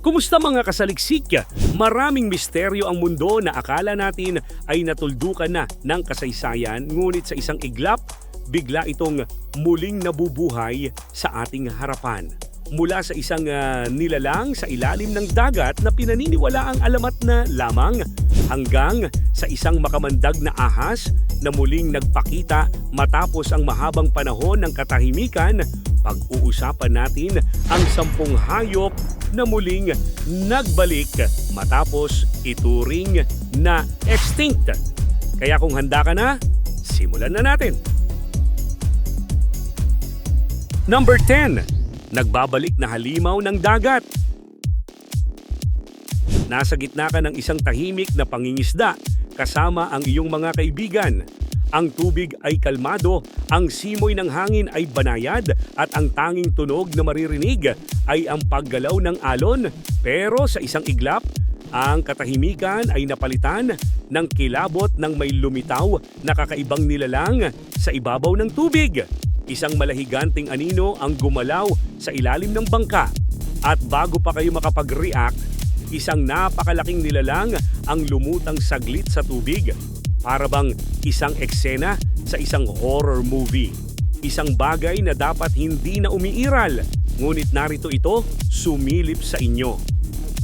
Kumusta mga kasaliksik? Maraming misteryo ang mundo na akala natin ay natuldukan na ng kasaysayan ngunit sa isang iglap, bigla itong muling nabubuhay sa ating harapan. Mula sa isang ah, nilalang sa ilalim ng dagat na pinaniniwala ang alamat na lamang hanggang sa isang makamandag na ahas na muling nagpakita matapos ang mahabang panahon ng katahimikan pag-uusapan natin ang sampung hayop na muling nagbalik matapos ituring na extinct. Kaya kung handa ka na, simulan na natin. Number 10. Nagbabalik na halimaw ng dagat. Nasa gitna ka ng isang tahimik na pangingisda kasama ang iyong mga kaibigan. Ang tubig ay kalmado, ang simoy ng hangin ay banayad at ang tanging tunog na maririnig ay ang paggalaw ng alon. Pero sa isang iglap, ang katahimikan ay napalitan ng kilabot ng may lumitaw na kakaibang nilalang sa ibabaw ng tubig. Isang malahiganting anino ang gumalaw sa ilalim ng bangka. At bago pa kayo makapag-react, isang napakalaking nilalang ang lumutang saglit sa tubig. Para bang isang eksena sa isang horror movie. Isang bagay na dapat hindi na umiiral, ngunit narito ito sumilip sa inyo.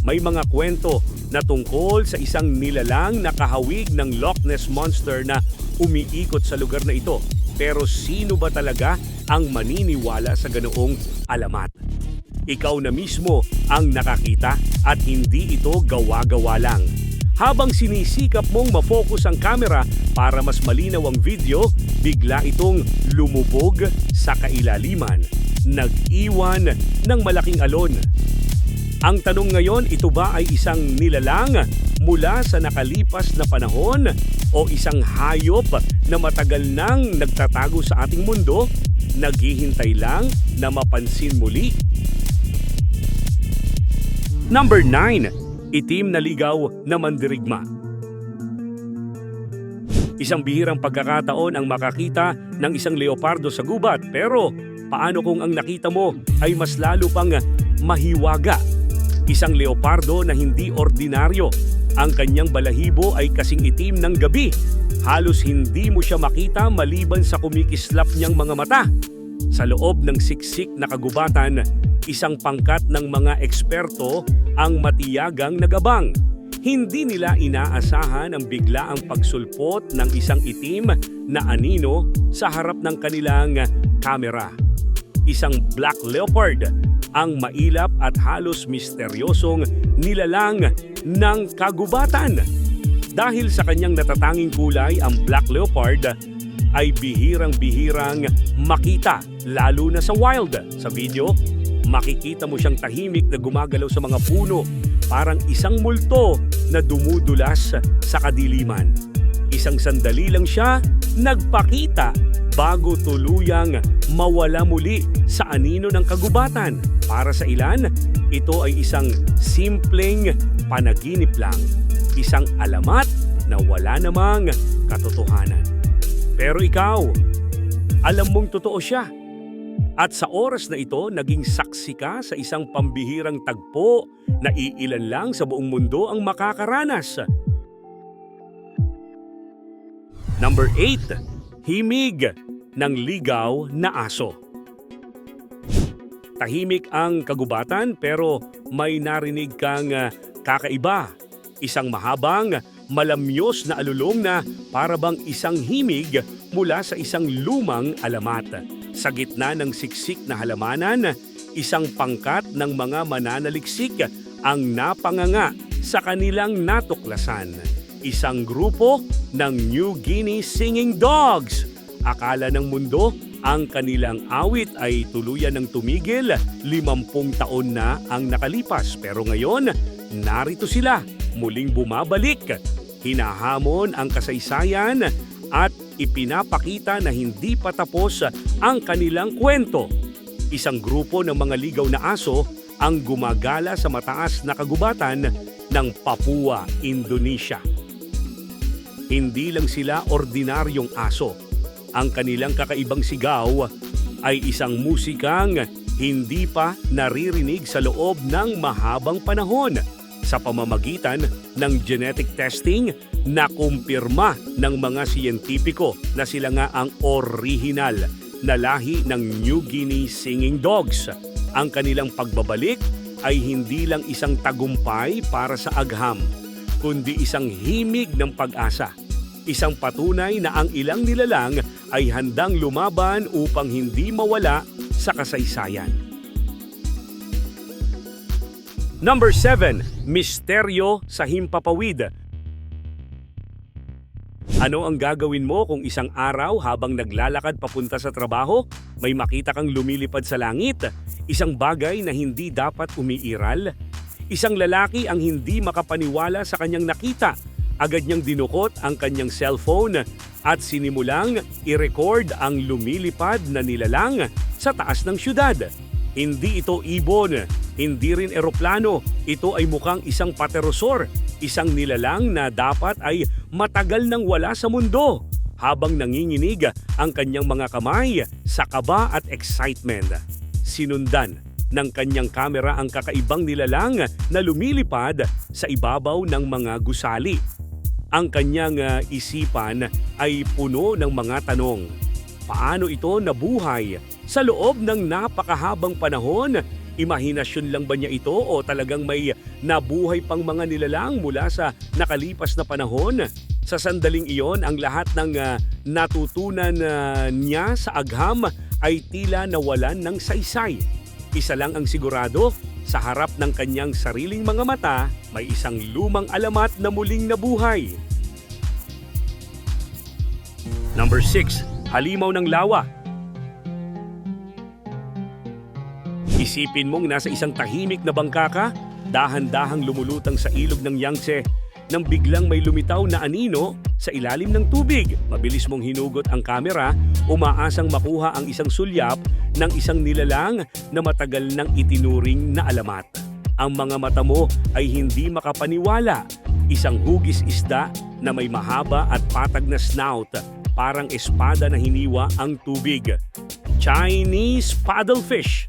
May mga kwento na tungkol sa isang nilalang na kahawig ng Loch Ness Monster na umiikot sa lugar na ito. Pero sino ba talaga ang maniniwala sa ganoong alamat? Ikaw na mismo ang nakakita at hindi ito gawa-gawa lang. Habang sinisikap mong mafocus ang kamera para mas malinaw ang video, bigla itong lumubog sa kailaliman. Nag-iwan ng malaking alon. Ang tanong ngayon, ito ba ay isang nilalang mula sa nakalipas na panahon o isang hayop na matagal nang nagtatago sa ating mundo, naghihintay lang na mapansin muli? Number 9. Itim na ligaw na mandirigma. Isang bihirang pagkakataon ang makakita ng isang leopardo sa gubat pero paano kung ang nakita mo ay mas lalo pang mahiwaga? Isang leopardo na hindi ordinaryo. Ang kanyang balahibo ay kasing itim ng gabi. Halos hindi mo siya makita maliban sa kumikislap niyang mga mata. Sa loob ng siksik na kagubatan, isang pangkat ng mga eksperto ang matiyagang nagabang. Hindi nila inaasahan ang biglaang pagsulpot ng isang itim na anino sa harap ng kanilang kamera. Isang black leopard, ang mailap at halos misteryosong nilalang ng kagubatan. Dahil sa kanyang natatanging kulay, ang black leopard ay bihirang-bihirang makita, lalo na sa wild. Sa video, makikita mo siyang tahimik na gumagalaw sa mga puno, parang isang multo na dumudulas sa kadiliman. Isang sandali lang siya nagpakita bago tuluyang mawala muli sa anino ng kagubatan. Para sa ilan, ito ay isang simpleng panaginip lang, isang alamat na wala namang katotohanan. Pero ikaw, alam mong totoo siya. At sa oras na ito, naging saksi ka sa isang pambihirang tagpo na iilan lang sa buong mundo ang makakaranas. Number 8. Himig ng ligaw na aso. Tahimik ang kagubatan pero may narinig kang ah, kakaiba. Isang mahabang, malamyos na alulong na para bang isang himig mula sa isang lumang alamat. Sa gitna ng siksik na halamanan, isang pangkat ng mga mananaliksik ang napanganga sa kanilang natuklasan. Isang grupo ng New Guinea Singing Dogs. Akala ng mundo ang kanilang awit ay tuluyan ng tumigil, limampung taon na ang nakalipas. Pero ngayon, narito sila, muling bumabalik. Hinahamon ang kasaysayan at ipinapakita na hindi pa tapos ang kanilang kwento. Isang grupo ng mga ligaw na aso ang gumagala sa mataas na kagubatan ng Papua, Indonesia. Hindi lang sila ordinaryong aso. Ang kanilang kakaibang sigaw ay isang musikang hindi pa naririnig sa loob ng mahabang panahon sa pamamagitan ng genetic testing na kumpirma ng mga siyentipiko na sila nga ang original na lahi ng New Guinea Singing Dogs. Ang kanilang pagbabalik ay hindi lang isang tagumpay para sa agham, kundi isang himig ng pag-asa. Isang patunay na ang ilang nilalang ay handang lumaban upang hindi mawala sa kasaysayan. Number 7, Misteryo sa Himpapawid. Ano ang gagawin mo kung isang araw habang naglalakad papunta sa trabaho, may makita kang lumilipad sa langit? Isang bagay na hindi dapat umiiral? Isang lalaki ang hindi makapaniwala sa kanyang nakita. Agad niyang dinukot ang kanyang cellphone at sinimulang i-record ang lumilipad na nilalang sa taas ng syudad. Hindi ito ibon, hindi rin eroplano. Ito ay mukhang isang paterosor, isang nilalang na dapat ay matagal nang wala sa mundo. Habang nanginginig ang kanyang mga kamay sa kaba at excitement. Sinundan ng kanyang kamera ang kakaibang nilalang na lumilipad sa ibabaw ng mga gusali. Ang kanyang ah, isipan ay puno ng mga tanong. Paano ito nabuhay sa loob ng napakahabang panahon? Imahinasyon lang ba niya ito o talagang may nabuhay pang mga nilalang mula sa nakalipas na panahon? Sa sandaling iyon, ang lahat ng ah, natutunan ah, niya sa agham ay tila nawalan ng saysay. Isa lang ang sigurado, sa harap ng kanyang sariling mga mata, may isang lumang alamat na muling nabuhay. Number 6, halimaw ng lawa. Isipin mong nasa isang tahimik na bangka ka, dahan-dahang lumulutang sa ilog ng Yangtze, nang biglang may lumitaw na anino sa ilalim ng tubig. Mabilis mong hinugot ang kamera, umaasang makuha ang isang sulyap ng isang nilalang na matagal nang itinuring na alamat. Ang mga mata mo ay hindi makapaniwala. Isang hugis isda na may mahaba at patag na snout, parang espada na hiniwa ang tubig. Chinese paddlefish.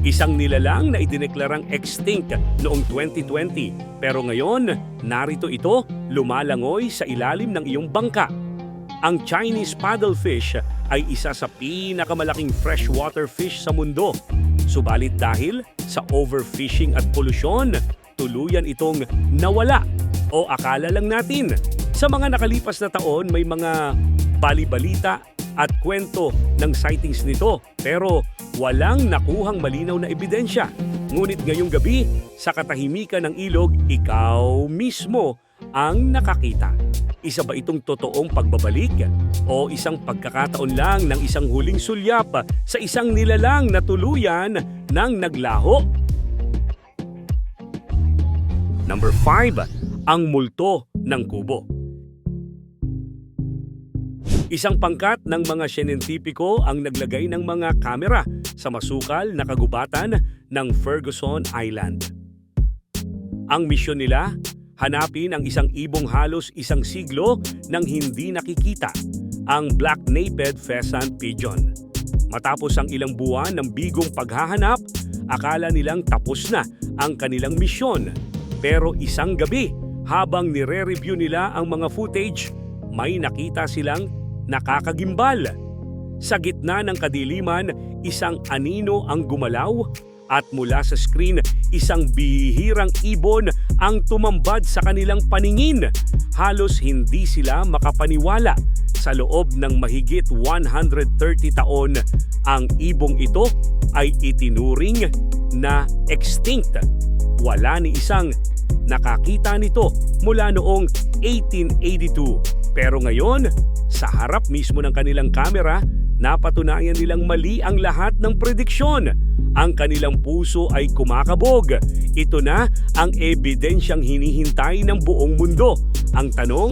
Isang nilalang na idineklarang extinct noong 2020 pero ngayon narito ito lumalangoy sa ilalim ng iyong bangka. Ang Chinese paddlefish ay isa sa pinakamalaking freshwater fish sa mundo. Subalit dahil sa overfishing at polusyon, tuluyan itong nawala o akala lang natin. Sa mga nakalipas na taon may mga balibalita at kwento ng sightings nito pero walang nakuhang malinaw na ebidensya. Ngunit ngayong gabi, sa katahimikan ng ilog, ikaw mismo ang nakakita. Isa ba itong totoong pagbabalik? O isang pagkakataon lang ng isang huling sulyap sa isang nilalang na tuluyan ng naglaho? Number 5, ang multo ng kubo. Isang pangkat ng mga siyentipiko ang naglagay ng mga kamera sa masukal na kagubatan ng Ferguson Island. Ang misyon nila, hanapin ang isang ibong halos isang siglo nang hindi nakikita, ang black-naped pheasant pigeon. Matapos ang ilang buwan ng bigong paghahanap, akala nilang tapos na ang kanilang misyon. Pero isang gabi, habang nire-review nila ang mga footage, may nakita silang nakakagimbal. Sa gitna ng kadiliman, isang anino ang gumalaw at mula sa screen, isang bihirang ibon ang tumambad sa kanilang paningin. Halos hindi sila makapaniwala. Sa loob ng mahigit 130 taon, ang ibong ito ay itinuring na extinct. Wala ni isang nakakita nito mula noong 1882. Pero ngayon, sa harap mismo ng kanilang kamera, napatunayan nilang mali ang lahat ng prediksyon. Ang kanilang puso ay kumakabog. Ito na ang ebidensyang hinihintay ng buong mundo. Ang tanong,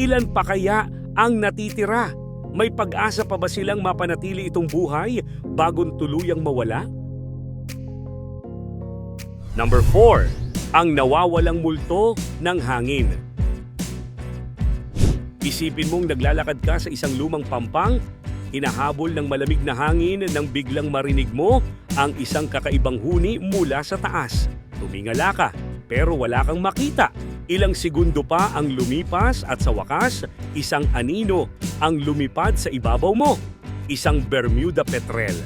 ilan pa kaya ang natitira? May pag-asa pa ba silang mapanatili itong buhay bagong tuluyang mawala? Number 4, ang nawawalang multo ng hangin. Isipin mong naglalakad ka sa isang lumang pampang, hinahabol ng malamig na hangin nang biglang marinig mo ang isang kakaibang huni mula sa taas. Tumingala ka, pero wala kang makita. Ilang segundo pa ang lumipas at sa wakas, isang anino ang lumipad sa ibabaw mo. Isang Bermuda petrel.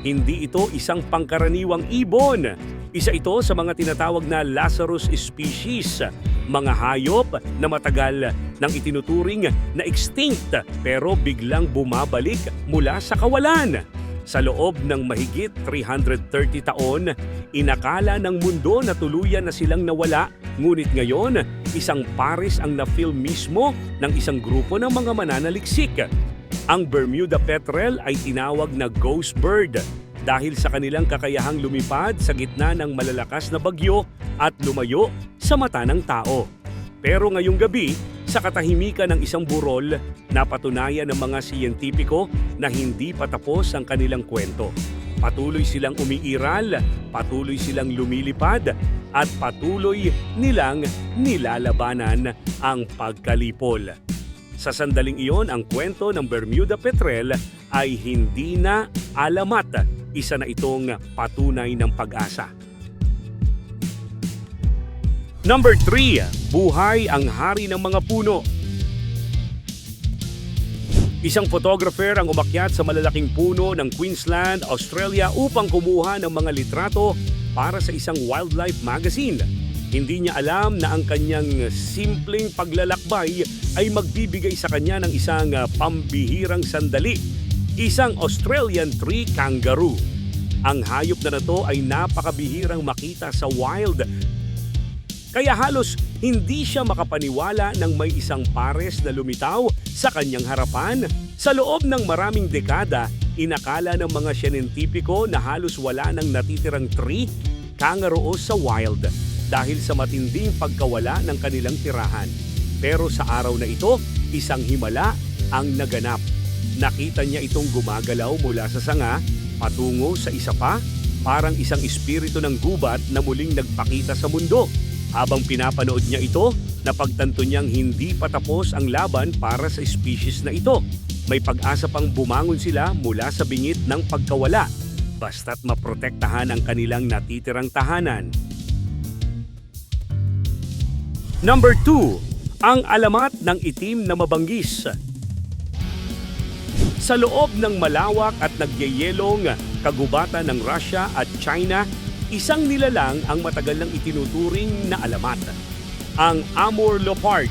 Hindi ito isang pangkaraniwang ibon. Isa ito sa mga tinatawag na Lazarus species, mga hayop na matagal nang itinuturing na extinct pero biglang bumabalik mula sa kawalan. Sa loob ng mahigit 330 taon, inakala ng mundo na tuluyan na silang nawala, ngunit ngayon, isang pares ang na-film mismo ng isang grupo ng mga mananaliksik. Ang Bermuda Petrel ay tinawag na ghost bird dahil sa kanilang kakayahang lumipad sa gitna ng malalakas na bagyo at lumayo sa mata ng tao. Pero ngayong gabi, sa katahimikan ng isang burol, napatunayan ng mga siyentipiko na hindi patapos ang kanilang kwento. Patuloy silang umiiral, patuloy silang lumilipad, at patuloy nilang nilalabanan ang pagkalipol. Sa sandaling iyon, ang kwento ng Bermuda Petrel ay hindi na alamat. Isa na itong patunay ng pag-asa. Number 3, buhay ang hari ng mga puno. Isang photographer ang umakyat sa malalaking puno ng Queensland, Australia upang kumuha ng mga litrato para sa isang wildlife magazine. Hindi niya alam na ang kanyang simpleng paglalakbay ay magbibigay sa kanya ng isang ah, pambihirang sandali. Isang Australian tree kangaroo. Ang hayop na nato ay napakabihirang makita sa wild kaya halos hindi siya makapaniwala nang may isang pares na lumitaw sa kanyang harapan. Sa loob ng maraming dekada, inakala ng mga siyentipiko na halos wala nang natitirang tree kangaroo sa wild dahil sa matinding pagkawala ng kanilang tirahan. Pero sa araw na ito, isang himala ang naganap. Nakita niya itong gumagalaw mula sa sanga patungo sa isa pa, parang isang espiritu ng gubat na muling nagpakita sa mundo. Habang pinapanood niya ito, napagtanto niyang hindi patapos ang laban para sa species na ito. May pag-asa pang bumangon sila mula sa bingit ng pagkawala, basta't maprotektahan ang kanilang natitirang tahanan. Number 2, ang alamat ng itim na mabanggis. Sa loob ng malawak at nagyayelong kagubatan ng Russia at China, isang nilalang ang matagal nang itinuturing na alamat. Ang Amur leopard,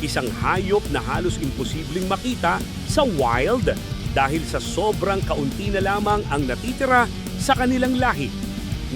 isang hayop na halos imposibleng makita sa wild dahil sa sobrang kaunti na lamang ang natitira sa kanilang lahi.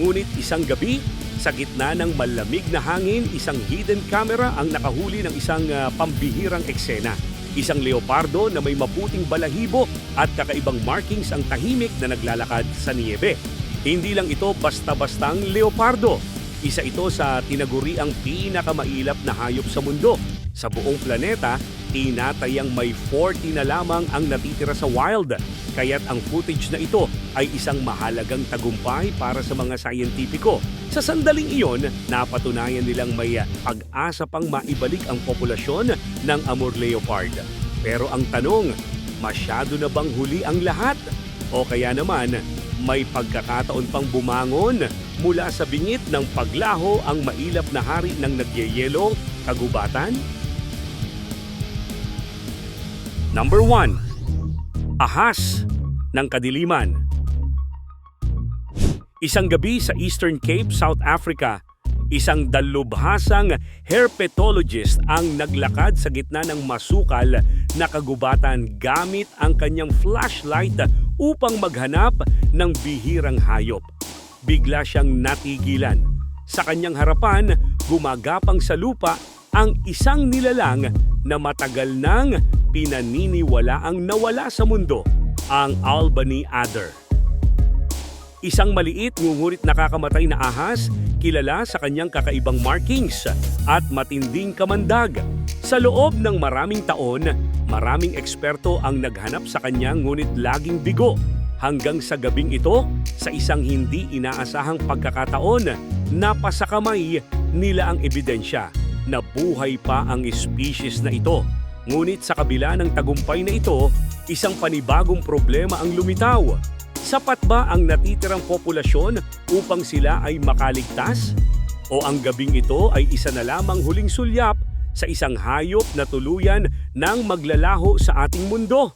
Ngunit isang gabi, sa gitna ng malamig na hangin, isang hidden camera ang nakahuli ng isang ah, pambihirang eksena. Isang leopardo na may maputing balahibo at kakaibang markings ang tahimik na naglalakad sa niebe. Hindi lang ito basta-bastang leopardo. Isa ito sa tinaguriang pinakamailap na hayop sa mundo. Sa buong planeta, tinatayang may 40 na lamang ang natitira sa wild. Kaya't ang footage na ito ay isang mahalagang tagumpay para sa mga sayentipiko. Sa sandaling iyon, napatunayan nilang may pag-asa pang maibalik ang populasyon ng Amur leopard. Pero ang tanong, masyado na bang huli ang lahat? O kaya naman, may pagkakataon pang bumangon mula sa bingit ng paglaho ang mailap na hari ng nagyayelong kagubatan? Number 1. Ahas ng kadiliman. Isang gabi sa Eastern Cape, South Africa, isang dalubhasang herpetologist ang naglakad sa gitna ng masukal na kagubatan gamit ang kanyang flashlight upang maghanap ng bihirang hayop. Bigla siyang natigilan. Sa kanyang harapan, gumagapang sa lupa ang isang nilalang na matagal nang pinaniniwala ang nawala sa mundo, ang Albany Adder. Isang maliit ngungurit nakakamatay na ahas, kilala sa kanyang kakaibang markings at matinding kamandag. Sa loob ng maraming taon, maraming eksperto ang naghanap sa kanya ngunit laging bigo. Hanggang sa gabing ito, sa isang hindi inaasahang pagkakataon, napasakamay nila ang ebidensya na buhay pa ang species na ito. Ngunit sa kabila ng tagumpay na ito, isang panibagong problema ang lumitaw. Sapat ba ang natitirang populasyon upang sila ay makaligtas? O ang gabing ito ay isa na lamang huling sulyap sa isang hayop na tuluyan ng maglalaho sa ating mundo?